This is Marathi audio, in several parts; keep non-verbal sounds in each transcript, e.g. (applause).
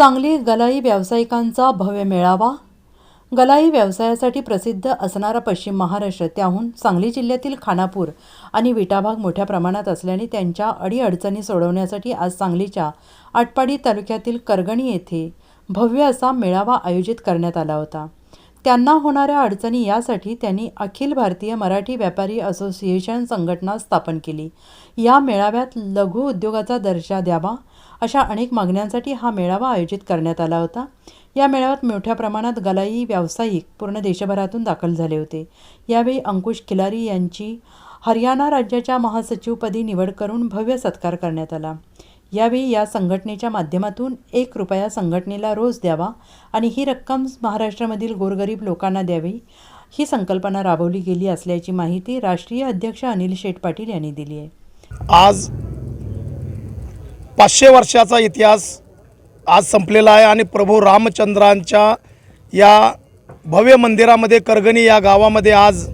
सांगली गलाई व्यावसायिकांचा भव्य मेळावा गलाई व्यवसायासाठी प्रसिद्ध असणारा पश्चिम महाराष्ट्र त्याहून सांगली जिल्ह्यातील खानापूर आणि विटाभाग मोठ्या प्रमाणात असल्याने त्यांच्या अडीअडचणी सोडवण्यासाठी आज सांगलीच्या आटपाडी तालुक्यातील करगणी येथे भव्य असा मेळावा आयोजित करण्यात आला होता. त्यांना होणाऱ्या अडचणी यासाठी त्यांनी अखिल भारतीय मराठी व्यापारी असोसिएशन संघटना स्थापन केली. या मेळाव्यात लघु उद्योगाचा दर्जा द्यावा अशा अनेक मागण्यांसाठी हा मेळावा आयोजित करण्यात आला होता. या मेळाव्यात मोठ्या प्रमाणात गलाई व्यावसायिक पूर्ण देशभरातून दाखल झाले होते. यावेळी अंकुश खिलारी यांची हरियाणा राज्याच्या महासचिवपदी निवड करून भव्य सत्कार करण्यात आला. यावेळी या संघटनेच्या माध्यमातून एक रुपया संघटनेला रोज द्यावा आणि ही रक्कम महाराष्ट्रामधील गोरगरीब लोकांना द्यावी ही संकल्पना राबवली गेली असल्याची माहिती राष्ट्रीय अध्यक्ष अनिल शेठ पाटील यांनी दिली आहे. आज पाचशे वर्षाचा इतिहास आज संपलेला आहे आणि प्रभू रामचंद्रांच्या या भव्य मंदिरामध्ये करगणी या गावामध्ये आज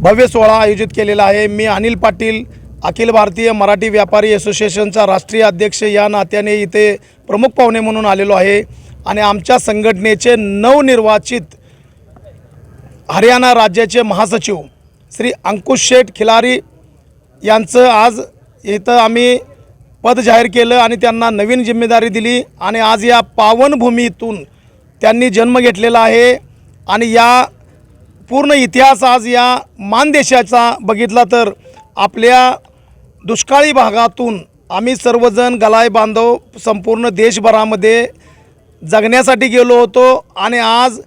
भव्य सोहळा आयोजित केलेला आहे. मी अनिल पाटील अखिल भारतीय मराठी व्यापारी असोसिएशनचा राष्ट्रीय अध्यक्ष या नात्याने इथे प्रमुख पाहुणे म्हणून आलेलो आहे. आणि आमच्या संघटनेचे नवनिर्वाचित हरियाणा राज्याचे महासचिव श्री अंकुश शेठ खिलारी यांचं आज इथं आम्ही पद जाहीर केलं आणि त्यांना नवीन जिम्मेदारी दिली. आणि आज या पावनभूमीतून त्यांनी जन्म घेतलेला आहे. आणि या पूर्ण इतिहास आज या मानदेशाचा बघितला तर आपल्या दुष्काळी भागातून आम्ही सर्वजण गलाय बांधव संपूर्ण देशभरामध्ये जगण्यासाठी गेलो होतो आणि आज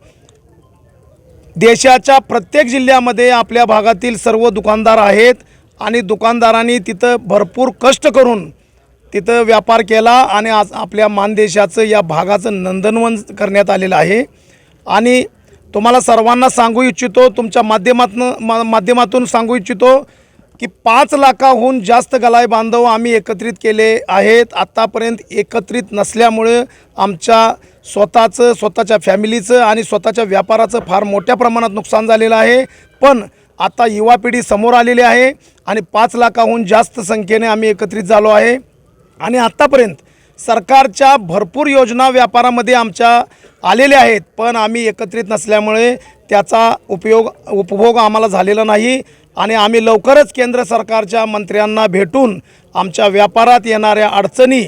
देशाच्या प्रत्येक जिल्ह्यामध्ये आपल्या भागातील सर्व दुकानदार आहेत आणि दुकानदारांनी तिथं भरपूर कष्ट करून तिथं व्यापार केला आणि आज आपल्या मानदेशाचं या भागाचं नंदनवन करण्यात आलेलं आहे. आणि तुम्हाला सर्वांना सांगू इच्छितो तुमच्या माध्यमातून मा माध्यमातून सांगू इच्छितो की पाच लाखाहून जास्त गलाय बांधव आम्ही एकत्रित केले आहेत. आत्तापर्यंत एकत्रित नसल्यामुळे आमच्या स्वतःचं स्वतःच्या फॅमिलीचं आणि स्वतःच्या व्यापाराचं फार मोठ्या प्रमाणात नुकसान झालेलं आहे. पण आता युवा पिढी समोर आलेली आहे आणि पाच लाखाहून जास्त संख्येने आम्ही एकत्रित झालो आहे. आणि आत्तापर्यंत सरकारच्या भरपूर योजना व्यापारामध्ये आमच्या आलेल्या आहेत. पण आम्ही एकत्रित नसल्यामुळे त्याचा उपयोग उपभोग आम्हाला झालेला नाही. आणि आम्ही लवकरच केंद्र सरकारच्या मंत्र्यांना भेटून आमच्या व्यापारात येणाऱ्या अडचणी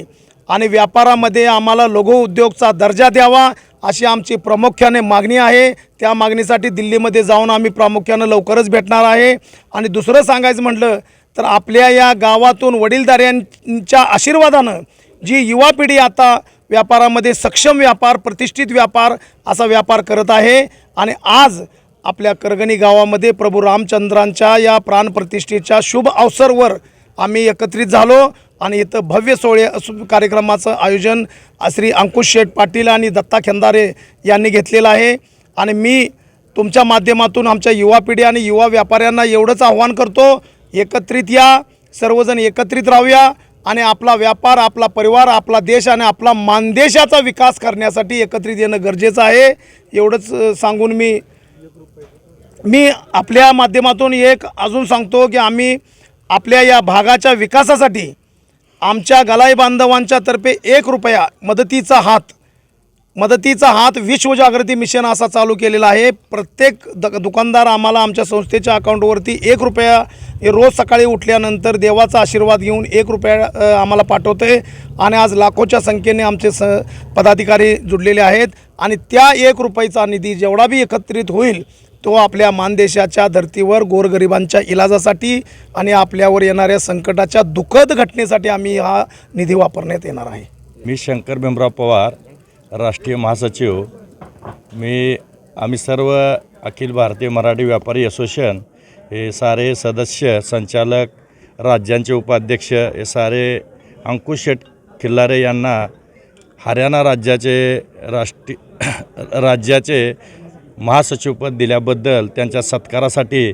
आणि व्यापारामध्ये आम्हाला लघु उद्योगचा दर्जा द्यावा अशी आमची प्रामुख्याने मागणी आहे. त्या मागणीसाठी दिल्लीमध्ये जाऊन आम्ही प्रामुख्यानं लवकरच भेटणार आहे. आणि दुसरं सांगायचं म्हटलं तर आपल्या या गावातून वडीलधाऱ्यांच्या आशीर्वादानं जी युवा पिढी आता व्यापारामध्ये सक्षम व्यापार प्रतिष्ठित व्यापार असा व्यापार करत आहे. आणि आज आपल्या करगणी गावामध्ये प्रभू रामचंद्रांच्या या प्राणप्रतिष्ठेच्या शुभ अवसरवर आम्ही एकत्रित झालो आणि इथं भव्य सोहळे असू कार्यक्रमाचं आयोजन श्री अंकुश शेठ पाटील आणि दत्ता खेंदारे यांनी घेतलेलं आहे. आणि मी तुमच्या माध्यमातून आमच्या युवा पिढी आणि युवा व्यापाऱ्यांना एवढंच आव्हान करतो एकत्रित या सर्वजण एकत्रित राहूया आणि आपला व्यापार आपला परिवार आपला देश आणि आपला मानदेशाचा विकास करण्यासाठी एकत्रित येणं गरजेचं आहे. एवढंच सांगून मी मी आपल्या माध्यमातून एक अजून सांगतो की आम्ही आपल्या या भागाच्या विकासासाठी आमच्या गलाई बांधवांच्या तर्फे एक रुपया मदतीचा हात मदतीचा हात विश्व जागृती मिशन असा चालू केलेला आहे. प्रत्येक द दुकानदार आम्हाला आमच्या संस्थेच्या अकाउंटवरती एक रुपया रोज सकाळी उठल्यानंतर देवाचा आशीर्वाद घेऊन एक रुपया आम्हाला पाठवतो. आहे आणि आज लाखोच्या संख्येने आमचे स पदाधिकारी जुडलेले आहेत. आणि त्या एक रुपयाचा निधी जेवढा बी एकत्रित होईल तो आपल्या मानदेशाच्या धर्तीवर गोरगरिबांच्या इलाजासाठी आणि आपल्यावर येणाऱ्या संकटाच्या दुःखद घटनेसाठी आम्ही हा निधी वापरण्यात येणार आहे. मी शंकर भीमराव पवार राष्ट्रीय महासचिव. मी आम्ही सर्व अखिल भारतीय मराठी व्यापारी असोसिएशन हे सारे सदस्य संचालक राज्यांचे उपाध्यक्ष हे सारे अंकुश शेट खिल्लारे यांना हरियाणा राज्याचे राष्ट्रीय (coughs) राज्याचे महासचिवपद दिल्याबद्दल त्यांच्या सत्कारासाठी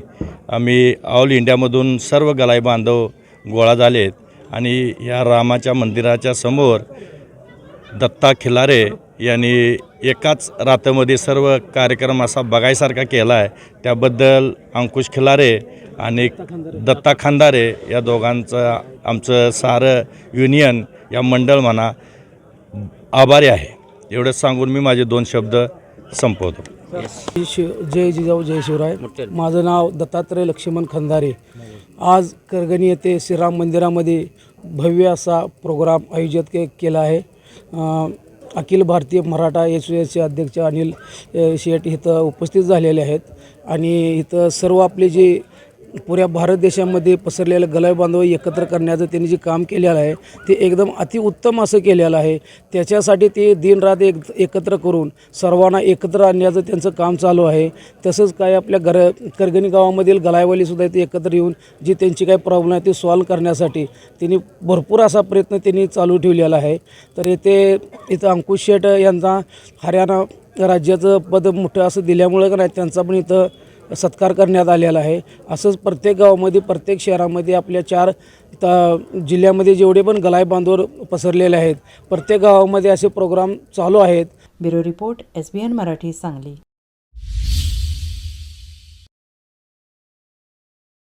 आम्ही ऑल इंडियामधून सर्व गलाई बांधव गोळा झालेत. आणि या रामाच्या मंदिराच्या समोर दत्ता खिलारे यांनी एकाच रात्रमध्ये सर्व कार्यक्रम असा बघायसारखा केला आहे त्याबद्दल अंकुश खिलारे आणि दत्ता खांदारे या दोघांचं आमचं सारं युनियन या मंडळ म्हणा आभारी आहे. एवढंच सांगून मी माझे दोन शब्द संपवतो. शिव जय जिजाऊ जय शिवराय. माझं नाव दत्तात्रय लक्ष्मण खंदारे. आज करगणी येथे श्रीराम मंदिरामध्ये भव्य असा प्रोग्राम आयोजित के केला आहे. अखिल भारतीय मराठा एस एसचे अध्यक्ष अनिल शेठ इथं उपस्थित झालेले आहेत. आणि इथं सर्व आपले जे पुऱ्या भारत देशामध्ये पसरलेलं गलाय बांधव एकत्र करण्याचं त्यांनी जे काम केलेलं आहे ते एकदम अतिउत्तम असं केलेलं आहे. त्याच्यासाठी ते दिनरात एक एकत्र करून सर्वांना एकत्र आणण्याचं त्यांचं काम चालू आहे. तसंच काय आपल्या घर करगणी गावामधील गलायवालीसुद्धा ते एकत्र येऊन जी त्यांची काही प्रॉब्लेम आहे ते सॉल्व करण्यासाठी त्यांनी भरपूर असा प्रयत्न त्यांनी चालू ठेवलेला आहे. तर येथे इथं अंकुश शेठ यांचा हरियाणा राज्याचं पद मोठं असं दिल्यामुळं का नाही त्यांचा पण इथं सत्कार करण्यात आलेला आहे. असंच प्रत्येक गावामध्ये प्रत्येक शहरामध्ये आपल्या चार त जिल्ह्यामध्ये जेवढे पण गलाय बांधवर पसरलेले आहेत प्रत्येक गावामध्ये असे प्रोग्राम चालू आहेत. Bureau report S B N Marathi Sangli.